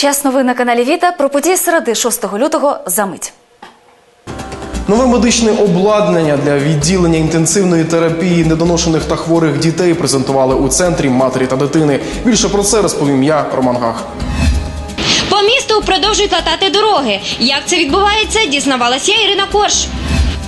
Час новин на каналі Віта про події середи 6 лютого за мить. Нове медичне обладнання для відділення інтенсивної терапії недоношених та хворих дітей презентували у центрі матері та дитини. Більше про це розповім я, Роман Гах. По місту продовжують латати дороги. Як це відбувається, дізнавалася Ірина Корж.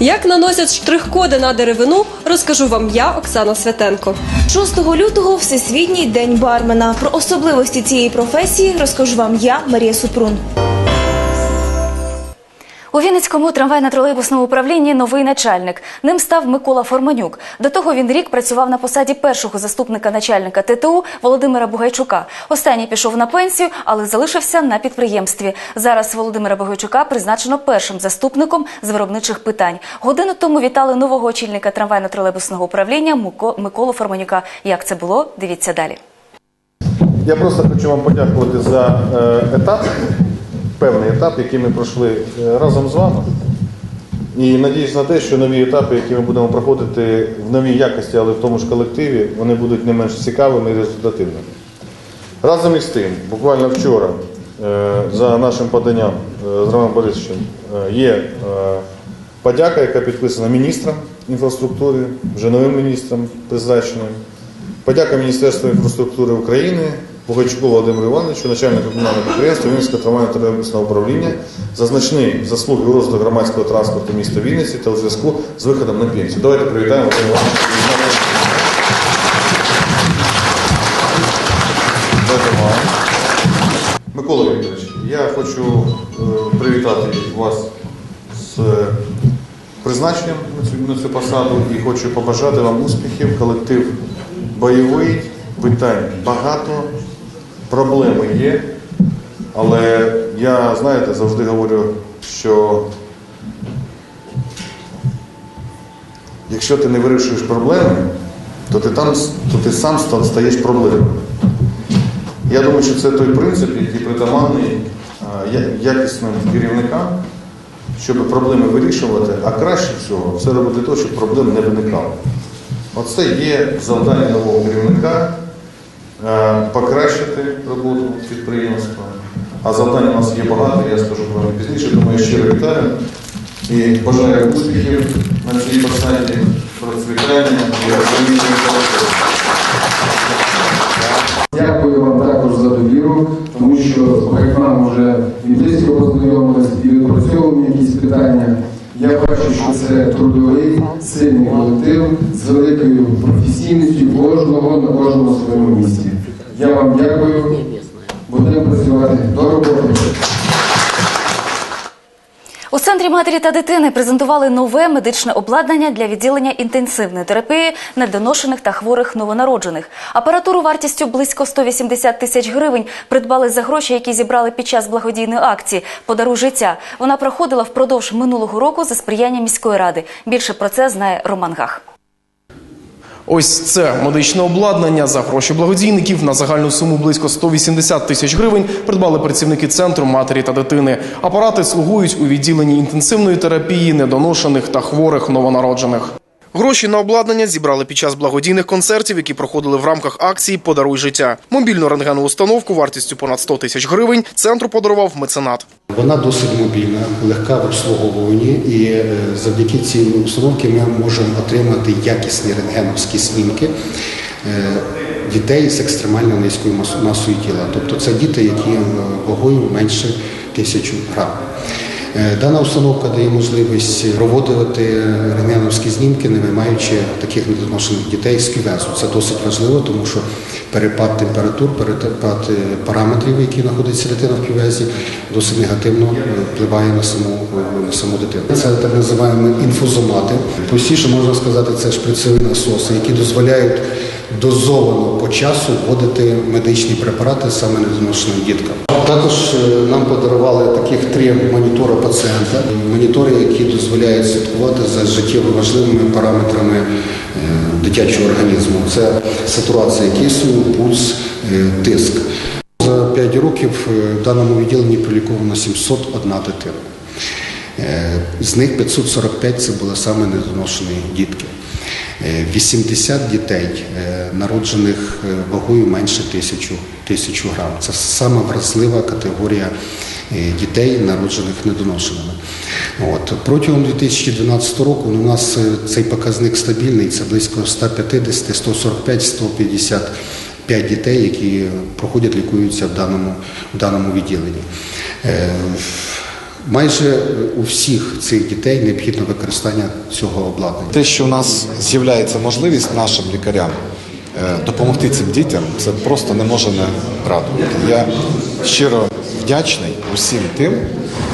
Як наносять штрих-коди на деревину, розкажу вам я, Оксана Святенко. 6 лютого Всесвітній день бармена. Про особливості цієї професії розкажу вам я, Марія Супрун. У Вінницькому трамвайно-тролейбусному управлінні новий начальник. Ним став Микола Форманюк. До того він рік працював на посаді першого заступника начальника ТТУ Володимира Бугайчука. Останній пішов на пенсію, але залишився на підприємстві. Зараз Володимира Бугайчука призначено першим заступником з виробничих питань. Годину тому вітали нового очільника трамвайно-тролейбусного управління Миколу Форманюка. Як це було? Дивіться далі. Я просто хочу вам подякувати за е, етап, певний етап, який ми пройшли е, разом з вами. І надіюсь на те, що нові етапи, які ми будемо проходити в новій якості, але в тому ж колективі, вони будуть не менш цікавими і результативними. Разом із тим, буквально вчора, е, за нашим поданням е, з Романом Борисовичем, є подяка, яка підписана міністром інфраструктури, вже новим міністром призначеним. Подяка Міністерству інфраструктури України, Пугачуку Володимиру Івановичу, начальнику комунального підприємства Вінницького трамвайно тролейбусного управління за значні заслуги у розвитку громадського транспорту міста Вінниці та у зв'язку з виходом на пенсію. Давайте привітаємо Володимира Івановича. Микола Вікторович, я хочу е, привітати вас з призначенням на цю, на цю посаду і хочу побажати вам успіхів. Колектив бойовий, питань багато, проблеми є. Але я, знаєте, завжди говорю, що якщо ти не вирішуєш проблеми, то ти, там, то ти сам стаєш проблемою. Я думаю, що це той принцип, який притаманний якісним керівникам, щоб проблеми вирішувати, а краще всього все робити того, щоб проблем не виникало. Оце є завдання нового керівника покращити роботу підприємства. А завдань у нас є багато, я скажу них пізніше, тому я щиро вітаю і бажаю успіхів на цій посаді, процвітання і розуміння. Дякую вам також за довіру, тому що як нам вже і близько познайомились, і відпрацьовуємо якісь питання. Я бачу, що це трудовий, сильний колектив з великою професійністю кожного на кожному своєму місці. Я вам дякую. Будемо працювати до роботи. У центрі матері та дитини презентували нове медичне обладнання для відділення інтенсивної терапії недоношених та хворих новонароджених. Апаратуру вартістю близько 180 тисяч гривень придбали за гроші, які зібрали під час благодійної акції Подаруй життя. Вона проходила впродовж минулого року за сприяння міської ради. Більше про це знає Роман Гах. Ось це медичне обладнання за гроші благодійників на загальну суму близько 180 тисяч гривень придбали працівники центру матері та дитини. Апарати слугують у відділенні інтенсивної терапії недоношених та хворих новонароджених. Гроші на обладнання зібрали під час благодійних концертів, які проходили в рамках акції Подаруй життя. Мобільну рентгенову установку вартістю понад 100 тисяч гривень центру подарував меценат. Вона досить мобільна, легка в обслуговуванні, і е, завдяки цій установці ми можемо отримати якісні рентгеновські знімки е, дітей з екстремально низькою мас- масою тіла. Тобто це діти, які е, вагою менше тисячу грам. Е, Дана установка дає можливість проводити рентгеновські знімки, не виймаючи таких недоношених дітей з кювезу. Це досить важливо, тому що перепад температур, перепад е, параметрів, які знаходиться дитина в кювезі, досить негативно е, впливає на саму, на саму дитину. Це так називаємо інфузомати. Простіше можна сказати, це шприцеві насоси, які дозволяють дозовано по часу вводити медичні препарати саме недоношеним діткам. Також е, нам подарували таких три монітори пацієнта, монітори, які дозволяють слідкувати за життєво важливими параметрами е, дитячого організму. Це сатурація кисню, пульс, е, тиск. За 5 років в даному відділенні проліковано 701 дитина. З них 545 це були саме недоношені дітки. Е, 80 дітей, е, народжених е, вагою менше тисячу, тисячу грам. Це саме вразлива категорія е, дітей, народжених недоношеними. От. Протягом 2012 року ну, у нас е, цей показник стабільний, це близько 150, 145, 155 дітей, які проходять, лікуються в даному, в даному відділенні. Майже у всіх цих дітей необхідно використання цього обладнання. Те, що у нас з'являється можливість нашим лікарям е, допомогти цим дітям, це просто не може не радувати. Я щиро вдячний усім тим,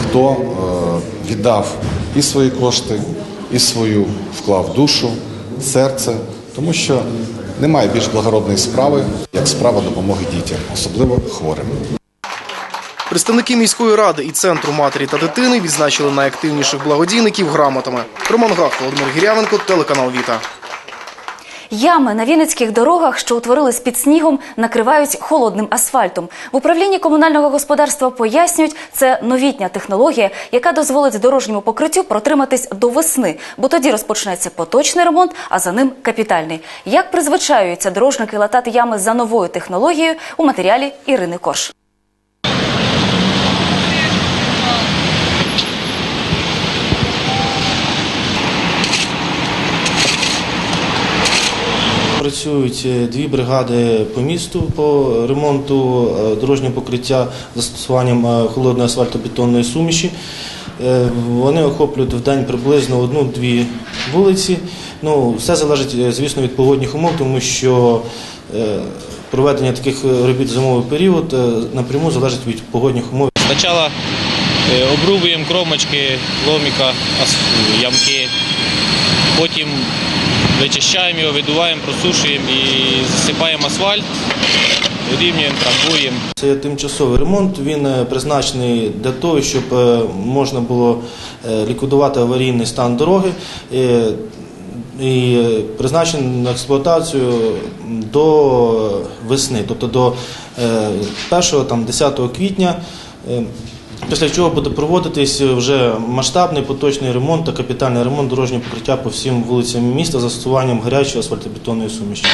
хто е, віддав і свої кошти, і свою вклав душу, серце, тому що немає більш благородної справи, як справа допомоги дітям, особливо хворим. Представники міської ради і центру матері та дитини відзначили найактивніших благодійників грамотами. Роман Гах, Володимир Гірявенко, телеканал Віта. Ями на вінницьких дорогах, що утворились під снігом, накривають холодним асфальтом. В управлінні комунального господарства пояснюють, це новітня технологія, яка дозволить дорожньому покриттю протриматись до весни, бо тоді розпочнеться поточний ремонт, а за ним капітальний. Як призвичаються дорожники латати ями за новою технологією у матеріалі Ірини Корж. Працюють е, дві бригади по місту по ремонту е, дорожнього покриття застосуванням е, холодної асфальтобетонної суміші. Вони охоплюють в день приблизно одну-дві вулиці. Ну, все залежить, звісно, від погодних умов, тому що проведення таких робіт зимовий період напряму залежить від погодних умов. Спочатку обрубуємо кромочки, ломіка, ямки, потім вичищаємо його, видуваємо, просушуємо і засипаємо асфальт, рівнюємо, трамбуємо. Це тимчасовий ремонт. Він е, призначений для того, щоб е, можна було е, ліквідувати аварійний стан дороги. І призначений на експлуатацію до весни, тобто до 1-10 квітня. Е, Після чого буде проводитись вже масштабний поточний ремонт та капітальний ремонт дорожнього покриття по всім вулицям міста з застосуванням гарячої асфальтобетонної суміші.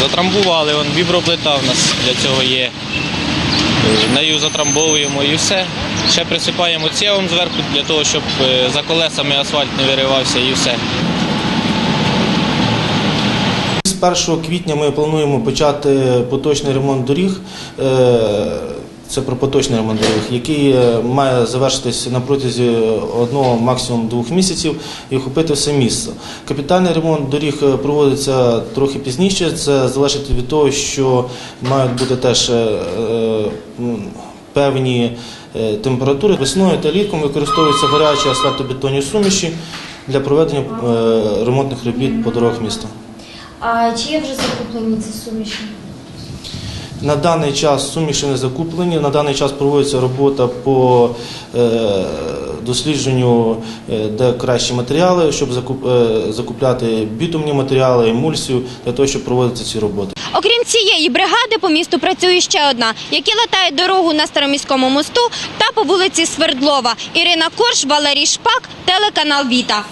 Затрамбували, он, віброплита в нас для цього є. Е, Нею затрамбовуємо і все. Ще присипаємо цєвом зверху для того, щоб е, за колесами асфальт не виривався і все. З 1 квітня ми плануємо почати поточний ремонт доріг. Е, Це про поточний ремонт доріг, який е, має завершитись на протязі одного, максимум двох місяців і охопити все місто. Капітальний ремонт доріг е, проводиться трохи пізніше. Це залежить від того, що мають бути теж певні температури. Весною та літком використовуються гарячі асфальтобетонні суміші для проведення ремонтних робіт по дорогах міста. А чи є вже закуплені ці суміші? На даний час суміші не закуплені. На даний час проводиться робота по е, дослідженню, е, де кращі матеріали, щоб е, закупляти бітумні матеріали, емульсію, для того, щоб проводити ці роботи. Окрім цієї бригади, по місту працює ще одна, які латають дорогу на Староміському мосту та по вулиці Свердлова. Ірина Корж, Валерій Шпак, телеканал Віта.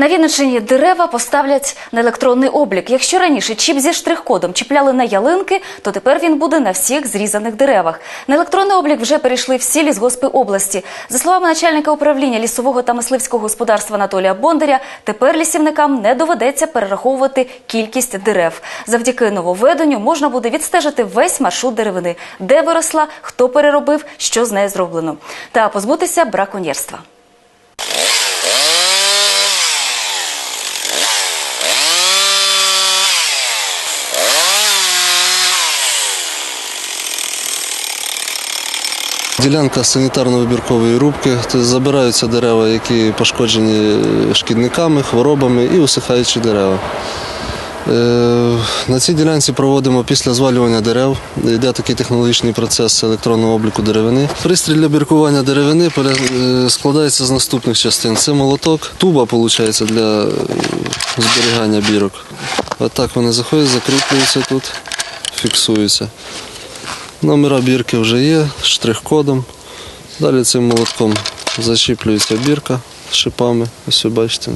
На Вінниччині дерева поставлять на електронний облік. Якщо раніше чіп зі штрих-кодом чіпляли на ялинки, то тепер він буде на всіх зрізаних деревах. На електронний облік вже перейшли всі лісгоспи області. За словами начальника управління лісового та мисливського господарства Анатолія Бондаря, тепер лісівникам не доведеться перераховувати кількість дерев. Завдяки нововведенню можна буде відстежити весь маршрут деревини, де виросла, хто переробив, що з нею зроблено, та позбутися браконьєрства. Ділянка санітарно-вибіркової рубки, тобто забираються дерева, які пошкоджені шкідниками, хворобами і усихаючі дерева. Е, На цій ділянці проводимо після звалювання дерев. Йде такий технологічний процес електронного обліку деревини. Пристрій для біркування деревини е, складається з наступних частин. Це молоток, туба виходить для е, зберігання бірок. Отак вони заходять, закріплюються тут, фіксуються. Номера бірки вже є, штрих-кодом. Далі цим молотком зачіплюється бірка шипами. Ось ви бачите.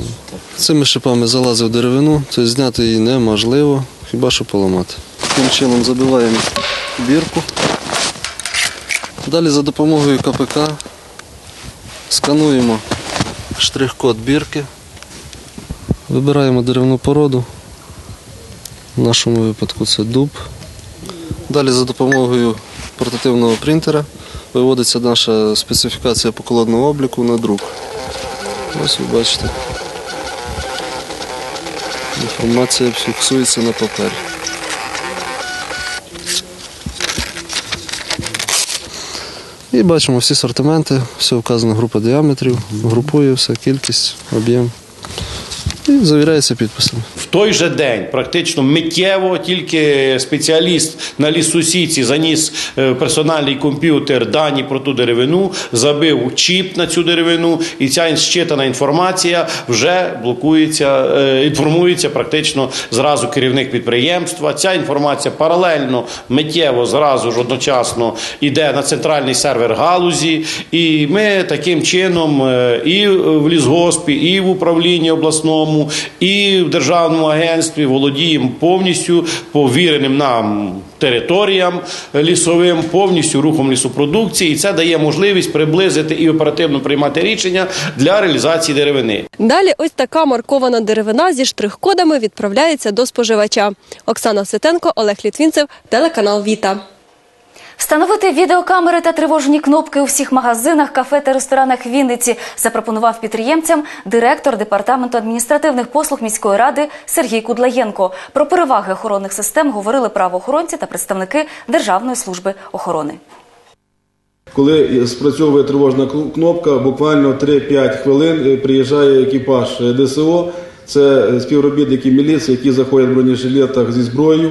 Цими шипами залазив деревину, тобто зняти її неможливо, хіба що поламати. Таким чином забиваємо бірку. Далі за допомогою КПК скануємо штрих-код бірки, вибираємо деревну породу. В нашому випадку це дуб. Далі за допомогою портативного принтера виводиться наша специфікація поколодного обліку на друк. Ось ви бачите. Інформація фіксується на папері. І бачимо всі сортименти, все вказано група діаметрів, групує все, кількість, об'єм. І завіряється підписами. В той же день, практично миттєво, тільки спеціаліст на лісосіці заніс е, персональний комп'ютер дані про ту деревину, забив чіп на цю деревину, і ця щитана інформація вже блокується, е, інформується практично зразу керівник підприємства. Ця інформація паралельно, миттєво, зразу ж одночасно йде на центральний сервер галузі, і ми таким чином е, і в лісгоспі, і в управлінні обласному, і в державному агентстві володіємо повністю повіреним нам територіям лісовим, повністю рухом лісопродукції, і це дає можливість приблизити і оперативно приймати рішення для реалізації деревини. Далі ось така маркована деревина зі штрих-кодами відправляється до споживача. Оксана Святенко, Олег Літвінцев, телеканал Віта. Встановити відеокамери та тривожні кнопки у всіх магазинах, кафе та ресторанах Вінниці запропонував підприємцям директор департаменту адміністративних послуг міської ради Сергій Кудлаєнко. Про переваги охоронних систем говорили правоохоронці та представники Державної служби охорони. Коли спрацьовує тривожна кнопка, буквально 3-5 хвилин е, приїжджає екіпаж е, ДСО. Це е, співробітники міліції, які заходять в бронежилетах зі зброєю,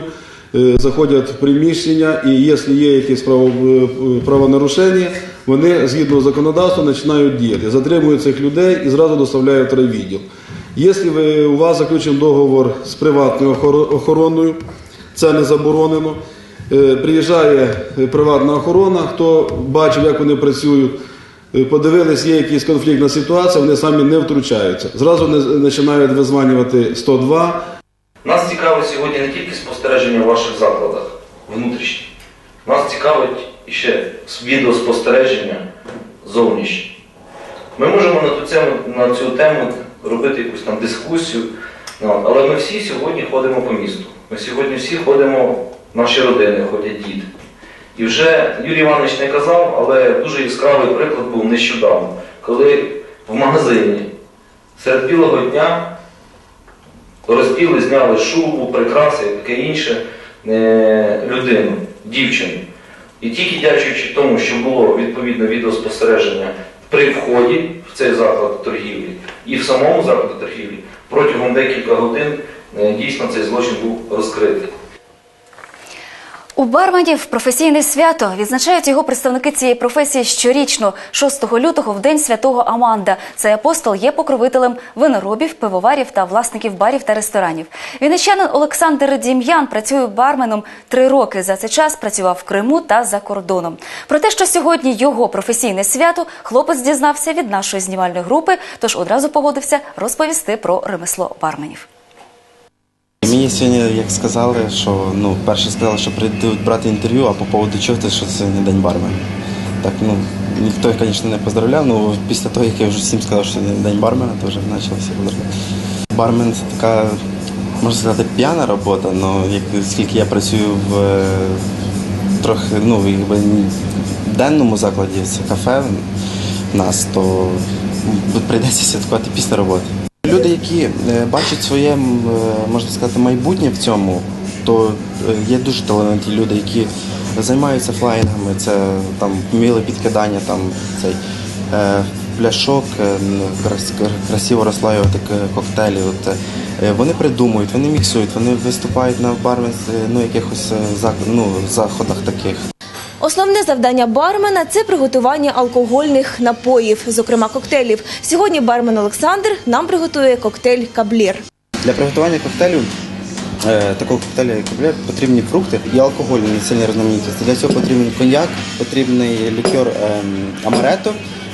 заходять в приміщення, і якщо є якісь е, правонарушення, вони згідно законодавства починають діяти. Затримують цих людей і зразу доставляють райвідділ. Якщо ви, у вас заключений договор з приватною охороною, це не заборонено. Е, Приїжджає е, приватна охорона, хто бачив, як вони працюють, е, подивились, є якась конфліктна ситуація, вони самі не втручаються. Зразу починають визванювати 102, Нас цікавить сьогодні не тільки спостереження в ваших закладах внутрішні. Нас цікавить ще відеоспостереження зовнішнє. Ми можемо на цю, тему, на цю тему робити якусь там дискусію, ну, але ми всі сьогодні ходимо по місту. Ми сьогодні всі ходимо, наші родини ходять діти. І вже Юрій Іванович не казав, але дуже яскравий приклад був нещодавно, коли в магазині серед білого дня Розділи, зняли шубу, прикраси, і таке інше е, людину, дівчину. І тільки дякуючи тому, що було відповідне відеоспостереження при вході в цей заклад торгівлі і в самому закладі торгівлі, протягом декілька годин е, дійсно цей злочин був розкритий. У барменів професійне свято відзначають його представники цієї професії щорічно, 6 лютого, в день святого Аманда. Цей апостол є покровителем виноробів, пивоварів та власників барів та ресторанів. Вінничанин Олександр Дім'ян працює барменом три роки. За цей час працював в Криму та за кордоном. Про те, що сьогодні його професійне свято, хлопець дізнався від нашої знімальної групи, тож одразу погодився розповісти про ремесло барменів. Мені сьогодні, як сказали, що ну, перше сказали, що прийдуть брати інтерв'ю, а по поводу чого що це сьогодні день бармена. Так, ну, ніхто, звісно, не поздравляв, але після того, як я вже всім сказав, що сьогодні день бармена, то вже почалося поздравляти. Бармен це така, можна сказати, п'яна робота, але як, скільки я працюю в е, трохи, ну, якби, денному закладі, це кафе в нас, то прийдеться святкувати після роботи. Люди, які е, бачать своє, е, можна сказати, майбутнє в цьому, то е, є дуже талановиті люди, які займаються флаїнгами, це там вміле підкидання, там цей пляшок, крас- красиво розслаювати коктейлі. От, вони придумують, вони міксують, вони виступають на бармен, ну, якихось ну, заходах таких. Основне завдання бармена це приготування алкогольних напоїв, зокрема коктейлів. Сьогодні бармен Олександр нам приготує коктейль Каблір. Для приготування коктейлю е, такого коктейля як коктейль, потрібні фрукти і алкогольні сильні різноманітності. Для цього потрібен коньяк, потрібний лікер ем, амарето,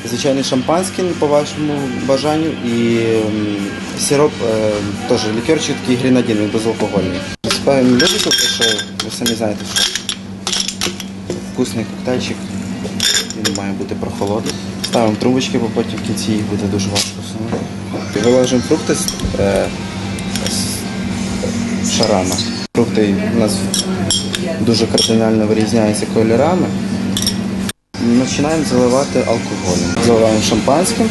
звичайний шампанський по вашому бажанню і ем, сироп, е, теж лікерчик такий гренадін, він безалкогольний. Спаємо що ви самі знаєте, що вкусний коктейльчик, він має бути прохолодний. Ставимо трубочки, бо потім в кінці їх буде дуже важко всунути. Вилажимо фрукти з, е, шарами. Фрукти у нас дуже кардинально вирізняються кольорами. Починаємо заливати алкоголем. Заливаємо шампанським.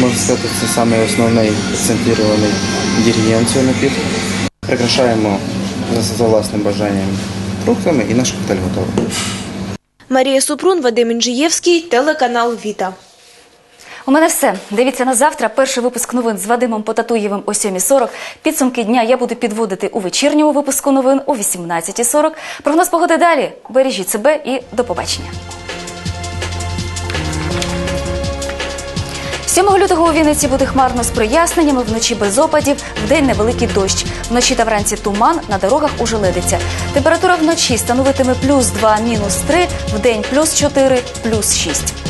Можна сказати, це саме основний акцентирований інгредієнт цього напітку. Прикрашаємо за власним бажанням фруктами і наш коктейль готовий. Марія Супрун, Вадим Інжиєвський, телеканал Віта. У мене все. Дивіться на завтра. Перший випуск новин з Вадимом Потатуєвим о 7.40. Підсумки дня я буду підводити у вечірньому випуску новин о 18.40. Прогноз погоди далі. Бережіть себе і до побачення. 7 лютого у Вінниці буде хмарно з проясненнями, вночі без опадів, вдень невеликий дощ. Вночі та вранці туман, на дорогах ужеледиться. Температура вночі становитиме плюс 2, мінус 3, вдень плюс 4, плюс 6.